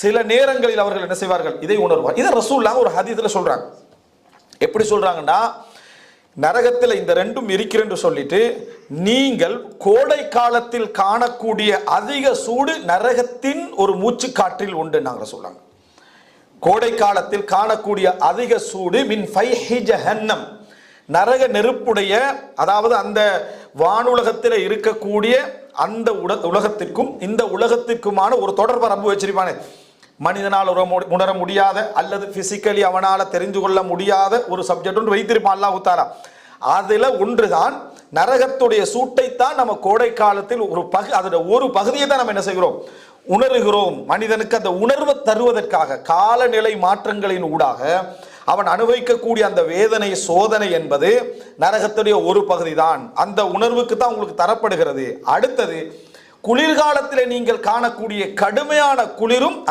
சில நேரங்களில் அவர்கள் என்ன செய்வார்கள்? இதை உணர்வார். இதை ரசூல்லாங்க ஒரு ஹதீத்தில் சொல்கிறாங்க எப்படி சொல்கிறாங்கன்னா நரகத்தில் இந்த ரெண்டும் இருக்கிறேன்னு சொல்லிட்டு நீங்கள் கோடை காலத்தில் காணக்கூடிய அதிக சூடு நரகத்தின் ஒரு மூச்சுக்காற்றில் உண்டு நாங்கள் சொல்றாங்க. கோடை காலத்தில் காணக்கூடிய அதிக சூடு மின் ஃபைஹி ஜஹன்னம். நரக நெருப்புடைய அதாவது அந்த வானுலகத்தில் இருக்கக்கூடிய அந்த உட உலகத்திற்கும் இந்த உலகத்திற்குமான ஒரு தொடர்பை அனுபவிச்சிருப்பானே மனிதனால் உற உணர முடியாத அல்லது பிசிக்கலி அவனால் தெரிந்து கொள்ள முடியாத ஒரு சப்ஜெக்ட் ஒன்று வைத்திருப்பான் அல்லாஹ் தாலா. அதில் ஒன்றுதான் நரகத்துடைய சூட்டைத்தான் நம்ம கோடை காலத்தில் ஒரு பகு அதோட ஒரு பகுதியை தான் நம்ம என்ன செய்கிறோம்? உணர்கிறோம். மனிதனுக்கு அந்த உணர்வை தருவதற்காக காலநிலை மாற்றங்களின் ஊடாக அவன் அனுபவிக்கக்கூடிய அந்த வேதனை சோதனை என்பது நரகத்துடைய ஒரு பகுதி தான் அந்த உணர்வுக்கு தான் உங்களுக்கு தரப்படுகிறது. அடுத்தது குளிர்காலத்தில் நீங்கள் காணக்கூடிய கடுமையான குளிரும்